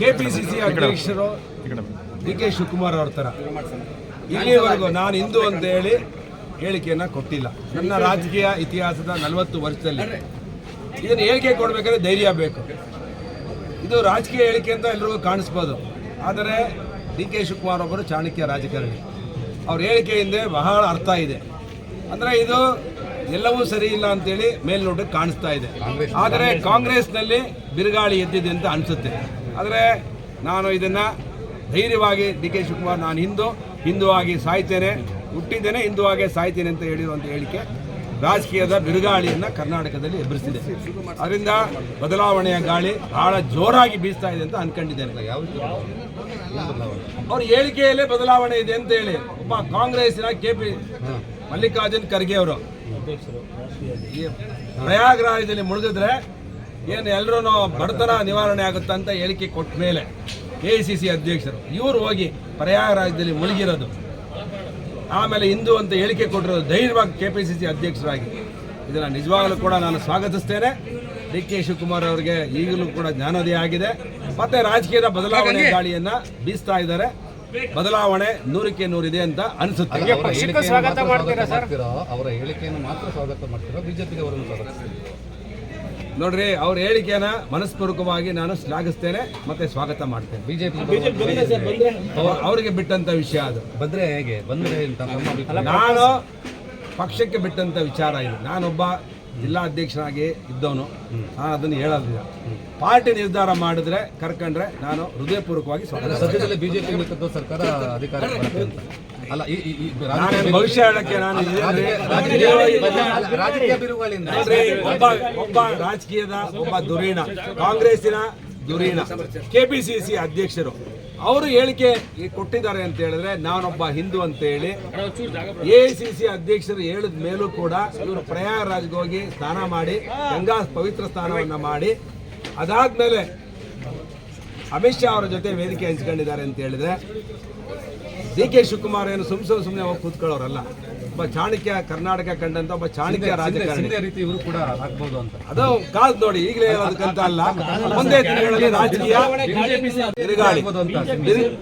KPCC ಅಧ್ಯಕ್ಷರು D K Shivakumar ಅವ್ರ ಥರ ಇಲ್ಲಿವರೆಗೂ ನಾನು ಹಿಂದೂ ಅಂತ ಹೇಳಿ ಹೇಳಿಕೆಯನ್ನು ಕೊಟ್ಟಿಲ್ಲ. ನನ್ನ ರಾಜಕೀಯ ಇತಿಹಾಸದ ನಲವತ್ತು ವರ್ಷದಲ್ಲಿ. ಇದನ್ನು ಹೇಳಿಕೆ ಕೊಡಬೇಕಾದ್ರೆ ಧೈರ್ಯ ಬೇಕು. ಇದು ರಾಜಕೀಯ ಹೇಳಿಕೆ ಅಂತ ಎಲ್ರಿಗೂ ಕಾಣಿಸ್ಬೋದು. ಆದರೆ ಡಿ ಕೆ ಶಿವಕುಮಾರ್ ಒಬ್ಬರು ಚಾಣಕ್ಯ ರಾಜಕಾರಣಿ. ಅವ್ರ ಹೇಳಿಕೆ ಹಿಂದೆ ಬಹಳ ಅರ್ಥ ಇದೆ. ಅಂದರೆ ಇದು ಎಲ್ಲವೂ ಸರಿ ಇಲ್ಲ ಅಂತೇಳಿ ಮೇಲ್ನೋಟಕ್ಕೆ ಕಾಣಿಸ್ತಾ ಇದೆ. ಆದರೆ ಕಾಂಗ್ರೆಸ್ನಲ್ಲಿ ಬಿರುಗಾಳಿ ಎದ್ದಿದೆ ಅಂತ ಅನಿಸುತ್ತೆ. ಆದರೆ ನಾನು ಇದನ್ನು ಧೈರ್ಯವಾಗಿ ಡಿ ಕೆ ಶಿವಕುಮಾರ್ ನಾನು ಹಿಂದೂ ಹಿಂದೂ ಆಗಿ ಸಾಯ್ತೇನೆ, ಹುಟ್ಟಿದ್ದೇನೆ ಹಿಂದೂ ಆಗಿ ಸಾಯ್ತೇನೆ ಅಂತ ಹೇಳಿರುವಂಥ ಹೇಳಿಕೆ ರಾಜಕೀಯದ ಬಿರುಗಾಳಿಯನ್ನು ಕರ್ನಾಟಕದಲ್ಲಿ ಎಬ್ಬರಿಸಿದೆ ಅದರಿಂದ ಬದಲಾವಣೆಯ ಗಾಳಿ ಬಹಳ ಜೋರಾಗಿ ಬೀಸ್ತಾ ಇದೆ ಅಂತ ಅನ್ಕೊಂಡಿದ್ದೇನೆ. ಅವ್ರ ಹೇಳಿಕೆಯಲ್ಲೇ ಬದಲಾವಣೆ ಇದೆ ಅಂತ ಹೇಳಿ ಒಬ್ಬ ಕಾಂಗ್ರೆಸ್ನ ಕೆ ಪಿ ಮಲ್ಲಿಕಾರ್ಜುನ್ ಖರ್ಗೆ ಅವರು. ಪ್ರಯಾಗ್ರಾಜದಲ್ಲಿ ಮುಳುಗಿದ್ರೆ ಏನು ಎಲ್ಲರೂ ಬಡತನ ನಿವಾರಣೆ ಆಗುತ್ತೆ ಅಂತ ಹೇಳಿಕೆ ಕೊಟ್ಟ ಮೇಲೆ ಎ ಸಿ ಸಿ ಅಧ್ಯಕ್ಷರು ಇವರು ಹೋಗಿ ಪ್ರಯಾಗರಾಜದಲ್ಲಿ ಮುಳುಗಿರೋದು. ಆಮೇಲೆ ಹಿಂದೂ ಅಂತ ಹೇಳಿಕೆ ಕೊಟ್ಟಿರೋದು ಧೈರ್ಯವಾಗಿ ಕೆ ಪಿ ಸಿ ಸಿ ಅಧ್ಯಕ್ಷರಾಗಿ. ಇದನ್ನು ನಿಜವಾಗಲೂ ಕೂಡ ನಾನು ಸ್ವಾಗತಿಸ್ತೇನೆ. ಡಿ ಕೆ ಶಿವಕುಮಾರ್ ಅವರಿಗೆ ಈಗಲೂ ಕೂಡ ಜ್ಞಾನೋದಯ ಆಗಿದೆ. ಮತ್ತೆ ರಾಜಕೀಯದ ಬದಲಾವಣೆ ಗಾಳಿಯನ್ನ ಬೀಸ್ತಾ ಇದ್ದಾರೆ. ಬದಲಾವಣೆ ನೂರಕ್ಕೆ ನೂರಿದೆ ಅಂತ ಅನಿಸುತ್ತೆ. ಅವರ ಹೇಳಿಕೆಯನ್ನು ಮಾತ್ರ ಸ್ವಾಗತ ಮಾಡ್ತೀರಾ? ಅವರ ಹೇಳಿಕೆಯನ್ನು ಮಾತ್ರ ಸ್ವಾಗತ ಮಾಡ್ತೀರಾ? ಬಿಜೆಪಿಗೆ ಅವರನ್ನು ಸ್ವಾಗತಿಸ್ತೀರಾ? ನೋಡ್ರಿ ಅವ್ರ ಹೇಳಿಕೆನ ಮನಸ್ಪೂರ್ವಕವಾಗಿ ನಾನು ಶ್ಲಾಘಿಸ್ತೇನೆ ಮತ್ತೆ ಸ್ವಾಗತ ಮಾಡ್ತೇನೆ. ಬಿಜೆಪಿ ಅವ್ರ- ಅವರಿಗೆ ಬಿಟ್ಟಂತ ವಿಷಯ ಅದು. ಬಂದ್ರೆ ಹೇಗೆ? ಬಂದ್ರೆ ಅಂತ ನಾನು ಪಕ್ಷಕ್ಕೆ ಬಿಟ್ಟಂತ ವಿಚಾರ ಇದು. ನಾನೊಬ್ಬ ಜಿಲ್ಲಾಧ್ಯಕ್ಷನಾಗಿ ಇದ್ದವನು. ನಾನು ಅದನ್ನು ಹೇಳೋದಿಲ್ಲ ಪಾರ್ಟಿ ನಿರ್ಧಾರ ಮಾಡಿದ್ರೆ ಕರ್ಕೊಂಡ್ರೆ ನಾನು ಹೃದಯಪೂರ್ವಕವಾಗಿ ಸ್ವಾಗತ ಸದ್ಯದಲ್ಲೇ ಬಿಜೆಪಿ ಸರ್ಕಾರ ಅಧಿಕಾರಕ್ಕೆ ಭವಿಷ್ಯ ಹೇಳಕ್ಕೆ ನಾನು ಒಬ್ಬ ಒಬ್ಬ ರಾಜಕೀಯದ ಒಬ್ಬ ದುರೀಣ ಕಾಂಗ್ರೆಸ್ಸಿನ ಧುರೀಣ ಕೆಪಿಸಿಸಿ ಅಧ್ಯಕ್ಷರು. ಅವರು ಹೇಳಿಕೆ ಕೊಟ್ಟಿದ್ದಾರೆ ಅಂತ ಹೇಳಿದ್ರೆ ನಾನೊಬ್ಬ ಹಿಂದೂ ಅಂತ ಹೇಳಿ ಎ ಸಿ ಸಿ ಅಧ್ಯಕ್ಷರು ಹೇಳಿದ ಮೇಲೂ ಕೂಡ ಇವರು ಪ್ರಯಾಗರಾಜ್ಗೆ ಹೋಗಿ ಸ್ನಾನ ಮಾಡಿ ಗಂಗಾ ಪವಿತ್ರ ಸ್ನಾನವನ್ನ ಮಾಡಿ ಅದಾದ್ಮೇಲೆ ಅಮಿತ್ ಶಾ ಅವರ ಜೊತೆ ವೇದಿಕೆ ಹಂಚ್ಕೊಂಡಿದ್ದಾರೆ ಅಂತ ಹೇಳಿದ್ರೆ ಡಿ ಕೆ ಶಿವಕುಮಾರ್ ಏನು ಸುಮ್ ಸುಮ್ಮನೆ ಹೋಗಿ ಕೂತ್ಕೊಳ್ಳೋರಲ್ಲ. ಒಬ್ಬ ಚಾಣಕ್ಯ ಕರ್ನಾಟಕ ಕಂಡಂತ ಒಬ್ಬ ಚಾಣಕ್ಯ ರಾಜಕಾರಣಿ. ರೀತಿ ಇವರು ಕೂಡ ಆಗ್ಬೋದು ಅಂತ. ಅದು ಕಾದ್ ನೋಡಿ ಈಗಲೇ ಹೇಳೋದಕ್ಕಂತ ಅಲ್ಲ. ಒಂದೇ ದಿನಗಳಲ್ಲಿ ರಾಜಕೀಯ ತಿರುಗಾಳಿ ತಿರು-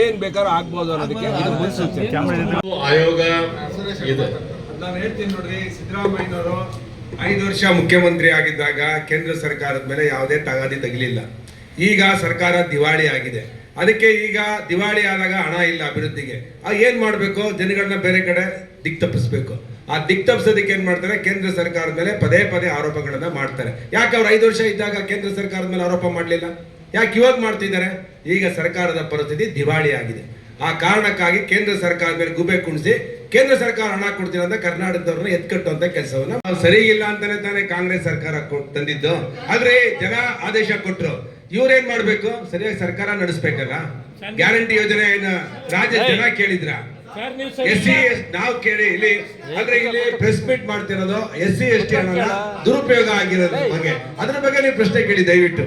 ಏನ್ ಬೇಕಾದ್ರೂ ಆಗ್ಬೋದು ಅನ್ನೋದಕ್ಕೆ ಇದು ಮುನ್ಸೂಚನೆ. ಆಯೋಗ ಇದೆ. ನಾನು ಹೇಳ್ತೀನಿ ನೋಡ್ರಿ ಸಿದ್ದರಾಮಯ್ಯನವರು ಐದು ವರ್ಷ ಮುಖ್ಯಮಂತ್ರಿ ಆಗಿದ್ದಾಗ ಕೇಂದ್ರ ಸರ್ಕಾರದ ಮೇಲೆ ಯಾವುದೇ ತಗಾದಿ ತಗಲಿಲ್ಲ. ಈಗ ಸರ್ಕಾರ ದಿವಾಳಿ ಆಗಿದೆ ಅದಕ್ಕೆ ಈಗ ದಿವಾಳಿ ಆದಾಗ ಹಣ ಇಲ್ಲ ಅಭಿವೃದ್ಧಿಗೆ. ಆ ಏನ್ ಮಾಡಬೇಕು? ಜನಗಳನ್ನ ಬೇರೆ ಕಡೆ ದಿಕ್ ತಪ್ಪಿಸ್ಬೇಕು. ಆ ದಿಕ್ ತಪ್ಪಿಸೋದಕ್ಕೆ ಏನ್ ಮಾಡ್ತಾರೆ? ಕೇಂದ್ರ ಸರ್ಕಾರದ ಮೇಲೆ ಪದೇ ಪದೇ ಆರೋಪಗಳನ್ನ ಮಾಡ್ತಾರೆ. ಯಾಕೆ ಅವ್ರು ಐದು ವರ್ಷ ಇದ್ದಾಗ ಕೇಂದ್ರ ಸರ್ಕಾರದ ಮೇಲೆ ಆರೋಪ ಮಾಡಲಿಲ್ಲ? ಯಾಕೆ ಇವಾಗ ಮಾಡ್ತಿದ್ದಾರೆ? ಈಗ ಸರ್ಕಾರದ ಪರಿಸ್ಥಿತಿ ದಿವಾಳಿ ಆಗಿದೆ. ಆ ಕಾರಣಕ್ಕಾಗಿ ಕೇಂದ್ರ ಸರ್ಕಾರದ ಮೇಲೆ ಗುಬೆ ಕುಣಿಸಿ, ಕೇಂದ್ರ ಸರ್ಕಾರ ಹಣ ಕೊಡ್ತೀರ ಅಂತ ಕರ್ನಾಟಕದವ್ರನ್ನ ಎತ್ಕಟ್ಟುವಂತ ಕೆಲಸವನ್ನ ಸರಿ ಇಲ್ಲ ಅಂತಾನೆ ತಾನೇ ಕಾಂಗ್ರೆಸ್ ಸರ್ಕಾರ ತಂದಿದ್ದು. ಆದ್ರೆ ಜನ ಆದೇಶ ಕೊಟ್ರು. ಇವ್ರೇನ್ ಮಾಡ್ಬೇಕು? ಸರಿಯಾಗಿ ಸರ್ಕಾರ ನಡೆಸ್ಬೇಕಲ್ಲ? ಗ್ಯಾರಂಟಿ ಯೋಜನೆ ಏನ ರಾಜ್ಯ ಜನ ಕೇಳಿದ್ರ? ಎಸ್ ಸಿ ಎಸ್ ನಾವು ಕೇಳಿ ಇಲ್ಲಿ ಅಂದ್ರೆ ಇಲ್ಲಿ ಪ್ರೆಸ್ ಮೀಟ್ ಮಾಡ್ತಿರೋದು ಎಸ್ ಸಿ ಎಸ್ ಟಿ ಹಣ ದುರುಪಯೋಗ ಆಗಿರೋದ್ರ ಬಗ್ಗೆ. ಅದ್ರ ಬಗ್ಗೆ ನೀವು ಪ್ರಶ್ನೆ ಕೇಳಿ ದಯವಿಟ್ಟು.